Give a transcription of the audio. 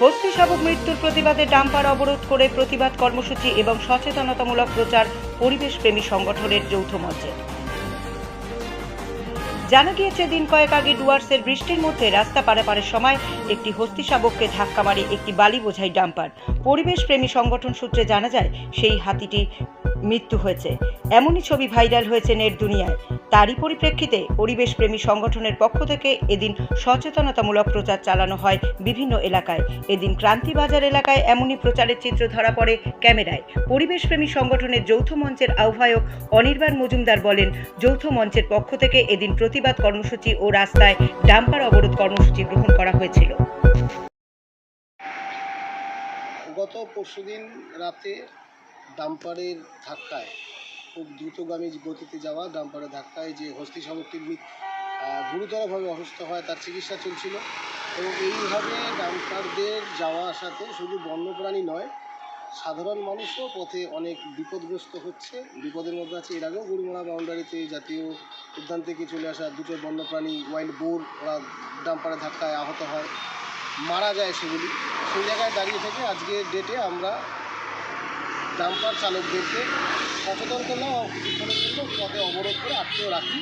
হস্তি শাবক মৃত্যুর প্রতিবাদে ডাম্পার অবরোধ করে প্রতিবাদ কর্মসূচি এবং সচেতনতামূলক প্রচার পরিবেশ প্রেমী সংগঠনের যৌথ মঞ্চে। জানা গিয়েছে, দিন কয়েক আগে ডুয়ার্সের বৃষ্টির মধ্যে রাস্তা পারাপারের সময় একটি হস্তি শাবককে ধাক্কা মারে একটি বালি বোঝাই ডাম্পার। পরিবেশ প্রেমী সংগঠন সূত্রে জানা যায়, সেই হাতিটি মৃত্যু হয়েছে। এমনই ছবি ভাইরাল হয়েছে নেট দুনিয়ায়। তারই পরিপ্রেক্ষিতে পরিবেশ প্রেমী সংগঠনের পক্ষ থেকে এদিন সচেতনতামূলক প্রচার চালানো হয় বিভিন্ন এলাকায়। এদিন ক্রান্তিবাজার এলাকায় এমনই প্রচারের চিত্র ধরা পড়ে ক্যামেরায়। পরিবেশ প্রেমী সংগঠনের যৌথ মঞ্চের আহ্বায়ক অনির্বাণ মজুমদার বলেন, যৌথ মঞ্চের পক্ষ থেকে এদিন প্রতিবাদ কর্মসূচি ও রাস্তায় ডাম্পার অবরোধ কর্মসূচি গ্রহণ করা হয়েছিল। গত পরশুদিন রাতে ডাম্পারের ধাক্কায়, খুব দ্রুতগামী গতিতে যাওয়া ডাম্পারের ধাক্কায় যে হস্তি মৃত- গুরুতরভাবে অসুস্থ হয় তার চিকিৎসা চলছিল। এবং এইভাবে ডাম্পারদের যাওয়া আসাতে শুধু বন্যপ্রাণী নয়, সাধারণ মানুষও পথে অনেক বিপদগ্রস্ত হচ্ছে। বিপদের মধ্যে আছে এর আগেও গরুমারা বাউন্ডারিতে জাতীয় উদ্যান থেকে চলে আসা দুটো বন্যপ্রাণী ওয়াইল্ড বোর, ওরা ডাম্পারের ধাক্কায় আহত হয়, মারা যায় সেগুলি। সেই জায়গায় দাঁড়িয়ে থেকে আজকের ডেটে আমরা ডাম্পার চালকদেরকে সচেতন করলাম কিছুক্ষণের জন্য পথে অবরোধ করে আটকেও রাখি।